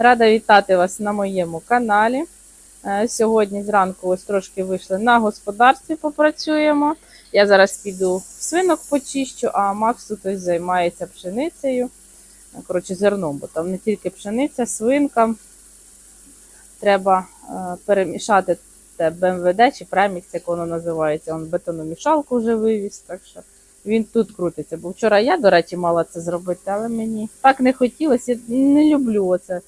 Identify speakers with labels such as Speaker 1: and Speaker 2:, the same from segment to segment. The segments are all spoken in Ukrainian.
Speaker 1: Рада вітати вас на моєму каналі. Е, Сьогодні зранку ось трошки вийшли на господарстві, попрацюємо. Я зараз піду свинок почищу, а Макс тут займається пшеницею. Е, Коротше, зерном, бо там не тільки пшениця, свинка. Треба е, перемішати те БМВД чи премікс, як воно називається. Он бетономішалку вже вивіз, так що він тут крутиться. Бо вчора я, до речі, мала це зробити, але мені так не хотілося. Я не люблю оце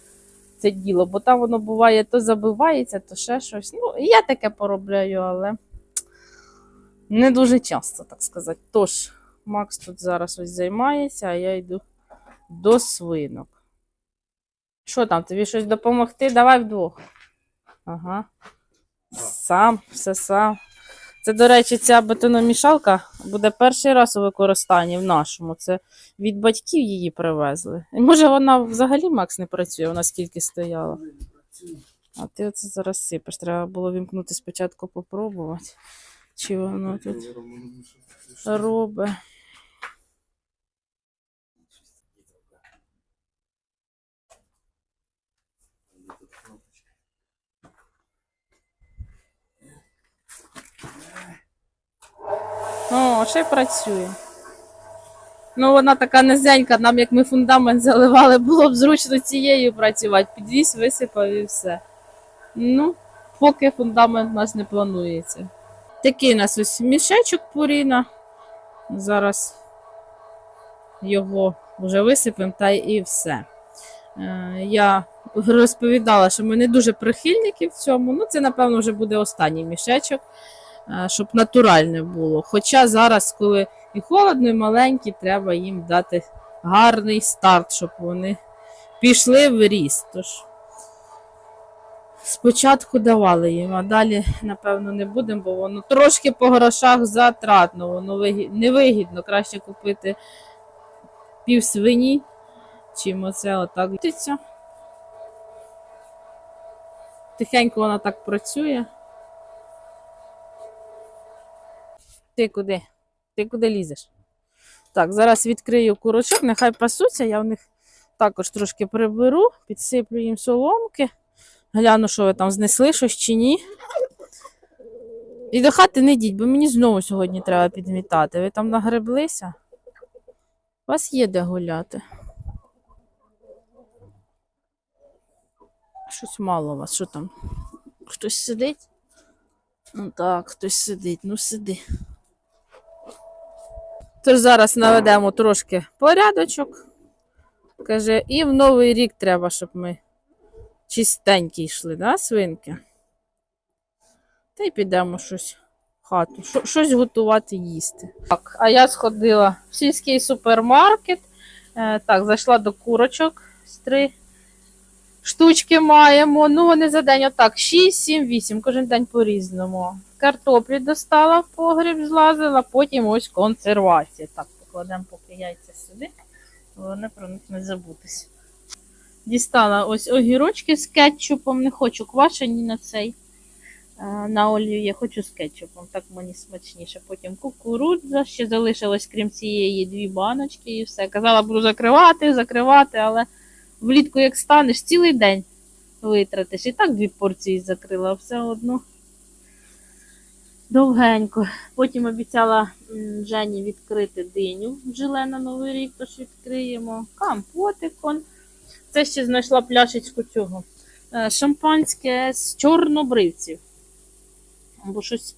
Speaker 1: це діло, бо там воно буває то забивається, то ще щось. Ну, я таке поробляю, але не дуже часто, так сказати. Тож, Макс тут зараз ось займається, а я йду до свинок. Що там, тобі щось допомогти? Давай вдвох. Ага. Сам, все сам. Це, до речі, ця бетономішалка буде перший раз у використанні в нашому. Це від батьків її привезли. І може вона взагалі Макс не працює, вона скільки стояла. А ти оце зараз сипеш. Треба було вімкнути спочатку попробувати. Чи воно тут робить. О, ще й працює. Ну, вона така низенька, нам як ми фундамент заливали, було б зручно цією працювати. Підвіз, висипав і все. Ну, поки фундамент у нас не планується. Такий у нас ось мішечок пуріна. Зараз його вже висипемо та і все. Е, Я розповідала, що ми не дуже прихильники в цьому. Ну, це, напевно, вже буде останній мішечок, щоб натуральне було. Хоча зараз, коли і холодно, і маленькі, треба їм дати гарний старт, щоб вони пішли в ріст. Тож спочатку давали їм, а далі, напевно, не будемо, бо воно трошки по грошах затратно, воно невигідно. Краще купити пів свині, чим оце отак. Тихенько вона так працює. Ти куди? Ти куди лізеш? Так, зараз відкрию курочок, нехай пасуться, я в них також трошки приберу, підсиплю їм соломки. Гляну, що ви там знесли щось чи ні. І до хати не йдіть, бо мені знову сьогодні треба підмітати. Ви там нагреблися? У вас є де гуляти. Щось мало у вас, що там? Хтось сидить? Ну так, хтось сидить, ну сиди. Тож зараз наведемо трошки порядочок. Каже, і в новий рік треба, щоб ми чистенькі йшли, да, свинки? Та й підемо щось в хату, щось готувати їсти. Так, а я сходила в сільський супермаркет. Е, так, зайшла до курочок з три штучки маємо. Ну, вони за день отак, 6, 7, 8, кожен день по-різному. Картоплі достала в погріб, злазила, потім ось консервація. Так, покладемо поки яйця сюди, головне про них не забутися. Дістала ось огірочки з кетчупом, не хочу квашені на цей. е, На олію я хочу з кетчупом, так мені смачніше. Потім кукурудза, ще залишилось, крім цієї, дві баночки і все. Казала, буду закривати, закривати, але влітку як станеш, цілий день витратиш. І так дві порції закрила, все одно довгенько. Потім обіцяла Жені відкрити диню желе на Новий рік, тож відкриємо. Компотикон. Це ще знайшла пляшечку цього. е, Шампанське з чорнобривців. Бо щось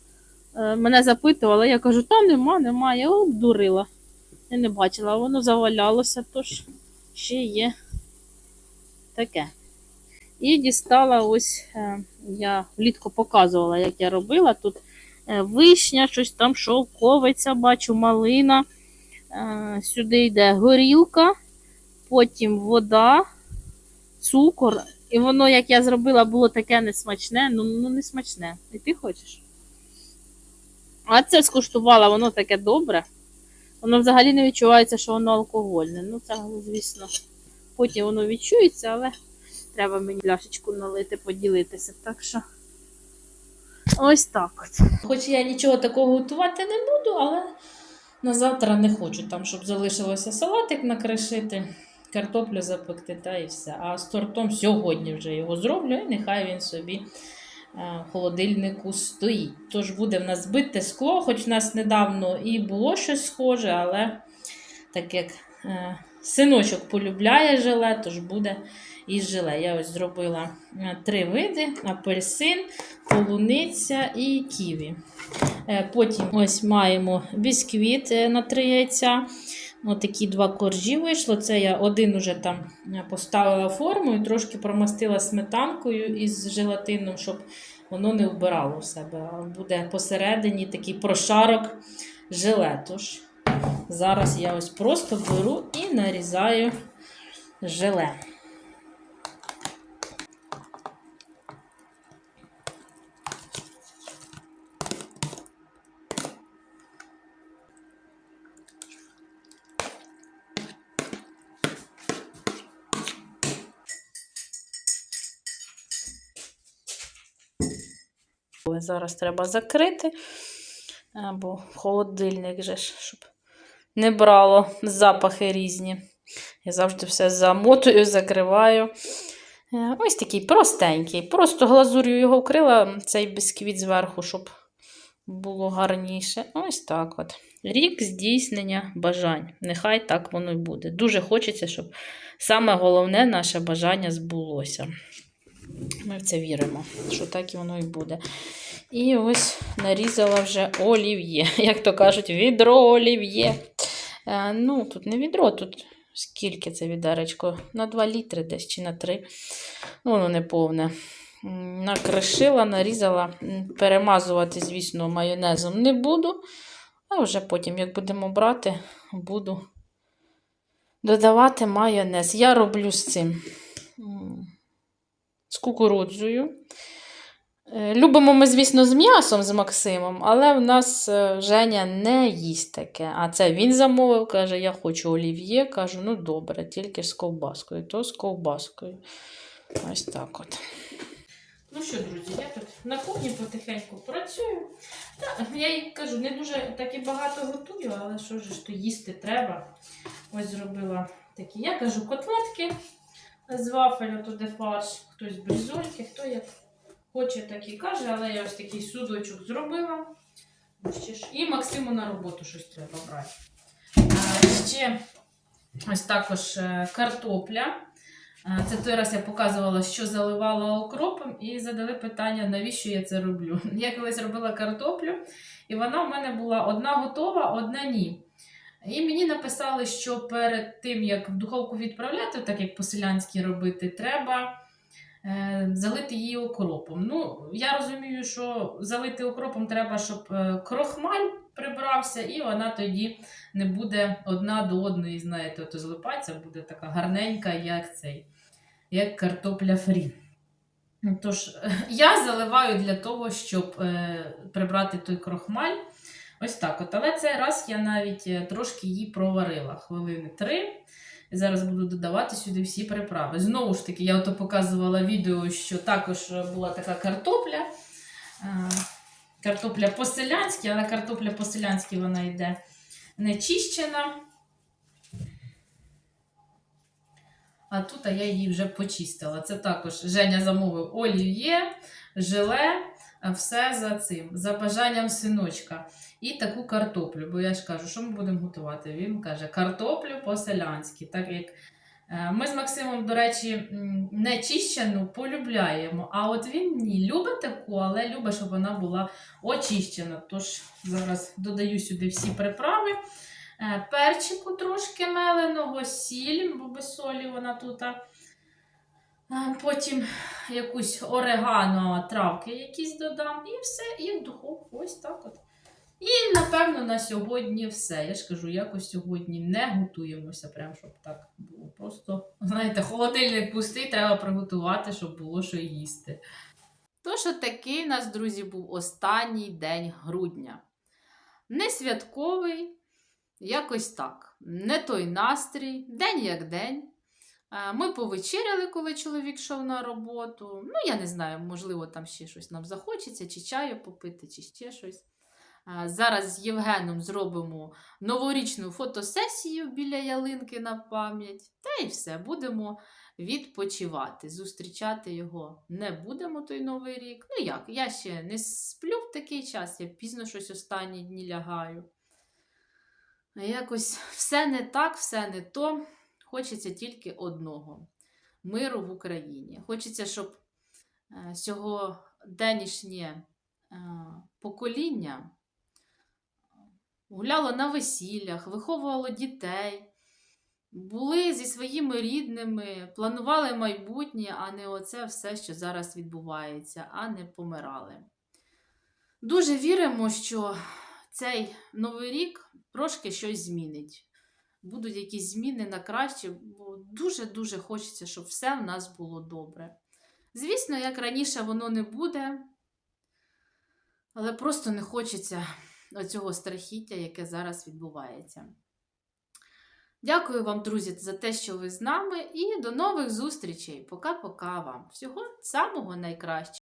Speaker 1: е, мене запитувала, я кажу, та нема, нема, я обдурила. Я не бачила, воно завалялося, тож ще є таке. І дістала ось, е, я влітку показувала, як я робила. Тут вишня, щось там шовковиця, бачу, малина. Е, Сюди йде горілка, потім вода, цукор. І воно, як я зробила, було таке несмачне, ну, ну не смачне. І ти хочеш? А це скуштувала, воно таке добре. Воно взагалі не відчувається, що воно алкогольне. Ну, це, звісно, потім воно відчується, але треба мені пляшечку налити, поділитися. Так що ось так. Хоч я нічого такого готувати не буду, але на завтра не хочу там, щоб залишилося салатик накришити. картоплю запекти та і все. А з тортом сьогодні вже його зроблю, і нехай він собі е, в холодильнику стоїть. Тож буде в нас бите скло, хоч в нас недавно і було щось схоже, але так як синочок полюбляє желе, тож буде із желе. Я ось зробила е, три види: апельсин, полуниця і ківі. Е, Потім ось маємо бісквіт е, на три яйця. Ось такі два коржі вийшло. Це я один уже там е, поставила форму і трошки промастила сметанкою із желатином, щоб воно не вбирало в себе. Буде посередині такий прошарок желе. Тож зараз я ось просто беру і нарізаю желе. Зараз треба закрити, або холодильник, же, щоб не брало запахи різні. Я завжди все замотую, закриваю. Е, Ось такий простенький. Просто глазур'ю його вкрила, цей бісквіт зверху, щоб було гарніше. Ось так от. Рік здійснення бажань. Нехай так воно й буде. Дуже хочеться, щоб саме головне наше бажання збулося. Ми в це віримо, що так і воно і буде. І ось нарізала вже олів'є. Як то кажуть, відро олів'є. Е, ну, тут не відро, тут скільки це відеречко? На 2 літри десь чи на 3. Ну, воно не повне. Накришила, нарізала. Перемазувати, звісно, майонезом не буду. А вже потім, як будемо брати, буду додавати майонез. Я роблю з цим. з кукурудзою. Е, Любимо ми, звісно, з м'ясом з Максимом, але в нас е, Женя не їсть таке. А це він замовив, каже, я хочу олів'є. Кажу, ну добре, тільки з ковбаскою, то з ковбаскою. Ось так от. Ну що, друзі, я тут на кухні потихеньку працюю. Та, я їй кажу, не дуже так і багато готую, але що ж то їсти треба. Ось зробила такі, я кажу, котлетки з вафелю, туди фарш, хтось бризольки, хто як хоче, так і каже, але я ось такий судочок зробила. Ж- І Максиму на роботу щось треба брати. Ще ось також е, картопля. Це той раз я показувала, що заливала окропом, і задали питання, навіщо я це роблю. Я колись робила картоплю, і вона в мене була одна готова, одна ні. І мені написали, що перед тим, як в духовку відправляти, так як по-селянськи робити, треба залити її окропом. Ну, я розумію, що залити окропом треба, щоб е, крохмаль прибрався, і вона тоді не буде одна до одної, знаєте, ото злипатися, буде така гарненька, як цей, як картопля фрі. Ну, Тож, е, я заливаю для того, щоб е, прибрати той крохмаль. Ось так от. Але цей раз я навіть е, трошки її проварила хвилини три. І зараз буду додавати сюди всі приправи. Знову ж таки, я ото показувала відео, що також була така картопля. Картопля по-селянськи, але картопля по-селянськи вона йде не чищена. А тут я її вже почистила. Це також Женя замовив олів'є, желе, все за цим, за бажанням синочка. І таку картоплю. Бо я ж кажу, що ми будемо готувати? Він каже, картоплю по-селянськи. Так як е, ми з Максимом, до речі, не чищену полюбляємо. А от він ні, любить таку, але любить, щоб вона була очищена. Тож зараз додаю сюди всі приправи. Е, Перчику трошки меленого, сіль, бо без солі вона тут. Потім якусь орегано, травки якісь додам, і все, і в духовку ось так от. І, напевно, на сьогодні все. Я ж кажу, якось сьогодні не готуємося, прям щоб так було. Просто, знаєте, холодильник пустий, треба приготувати, щоб було що їсти. Тож, такий у нас, друзі, був останній день грудня. Не святковий, якось так. Не той настрій, день як день. Е, Ми повечеряли, коли чоловік йшов на роботу. Ну, я не знаю, можливо, там ще щось нам захочеться, чи чаю попити, чи ще щось.
Speaker 2: Е, Зараз з Євгеном зробимо новорічну фотосесію біля ялинки на пам'ять. Та й все, будемо відпочивати. Зустрічати його не будемо той новий рік. Ну як, я ще не сплю в такий час, я пізно щось останні дні лягаю. Якось все не так, все не то. Хочеться тільки одного миру в Україні. Хочеться, щоб е, сьогоднішнє е, покоління гуляло на весіллях, виховувало дітей, були зі своїми рідними, планували майбутнє, а не оце все, що зараз відбувається, а не помирали. Дуже віримо, що цей новий рік трошки щось змінить. Будуть якісь зміни на краще, бо дуже-дуже хочеться, щоб все в нас було добре. Звісно, як раніше воно не буде, але просто не хочеться оцього страхіття, яке зараз відбувається. Дякую вам, друзі, за те, що ви з нами, і до нових зустрічей. Пока-пока вам. Всього самого найкращого.